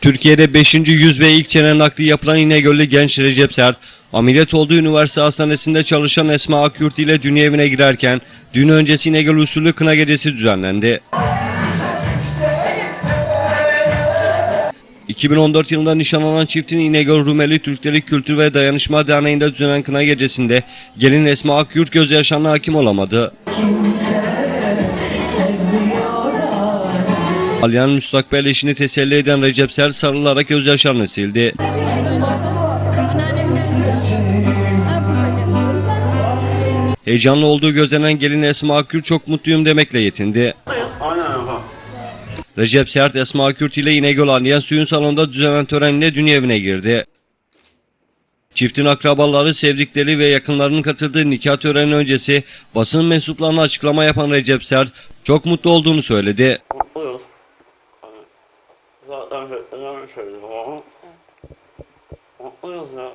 Türkiye'de 5. yüz ve ilk çene nakli yapılan İnegöllü genç Recep Sert, ameliyat olduğu üniversite hastanesinde çalışan Esma Akyurt ile dünya evine girerken, düğün öncesi İnegöl usulü kına gecesi düzenlendi. 2014 yılında nişanlanan çiftin İnegöl Rumeli Türkleri Kültür ve Dayanışma Derneği'nde düzenlenen kına gecesinde gelin Esma Akyurt gözyaşlarına hakim olamadı. Alyan müstakbel eşini teselli eden Recep Sert sarılarak gözyaşlarını sildi. Heyecanlı olduğu gözlenen gelin Esma Akyurt çok mutluyum demekle yetindi. Recep Sert Esma Akyurt ile İnegöl Alyan suyun salonunda düzenlenen törenle dünya evine girdi. Çiftin akrabaları, sevdikleri ve yakınlarının katıldığı nikah töreni öncesi basın mensuplarına açıklama yapan Recep Sert çok mutlu olduğunu söyledi. Ya.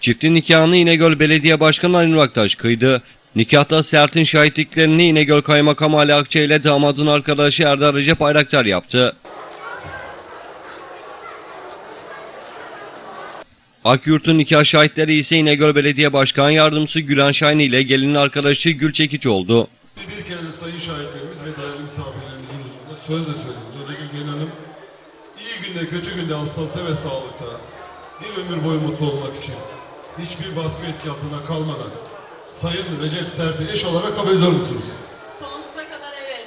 Çiftin nikahını İnegöl Belediye Başkanı Ali Aktaş kıydı. Nikahta Sert'in şahitliklerini İnegöl Kaymakamı Ali Akçe ile damadın arkadaşı Erdal Recep Ayraktar yaptı. Akyurt'un nikah şahitleri ise İnegöl Belediye Başkan Yardımcısı Gülen Şahin ile gelinin arkadaşı Gül Çekiç oldu. Bir kere sözle söylüyoruz. Özellikle Gelin Hanım iyi günde kötü günde hastalıkta ve sağlıkta bir ömür boyu mutlu olmak için hiçbir baskı etki altında kalmadan Sayın Recep Sert'i eş olarak kabul ediyor musunuz? Sonsuza kadar evet.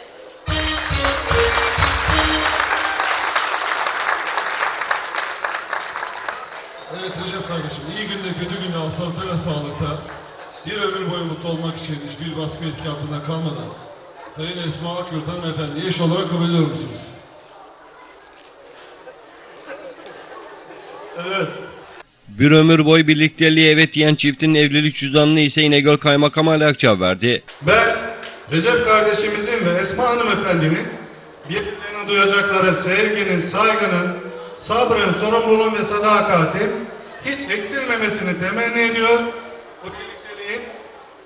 Evet Recep kardeşim iyi günde kötü günde hastalıkta ve sağlıkta bir ömür boyu mutlu olmak için hiçbir baskı etki altında kalmadan Sayın Esma Akyurt hanımefendi eş olarak kabul ediyor musunuz? Evet. Bir ömür boyu birlikteliğe evet diyen çiftin evlilik cüzdanını ise İnegöl Kaymakamı Ali Akçay verdi. Ben Recep kardeşimizin ve Esma hanımefendinin birbirlerini duyacakları sevginin, saygının, sabrın, sorumluluğun ve sadakatin hiç eksilmemesini temenni ediyor. Bu birlikteliğin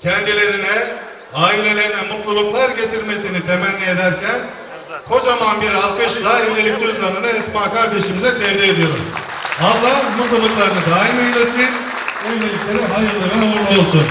kendilerine, ailelerine mutluluklar getirmesini temenni ederken kocaman bir alkışla evlilik cüzdanını Esma kardeşimize tevdi ediyorum. Allah mutluluklarını daim eylesin. Evlilikleri hayırlı ve uğurlu olsun.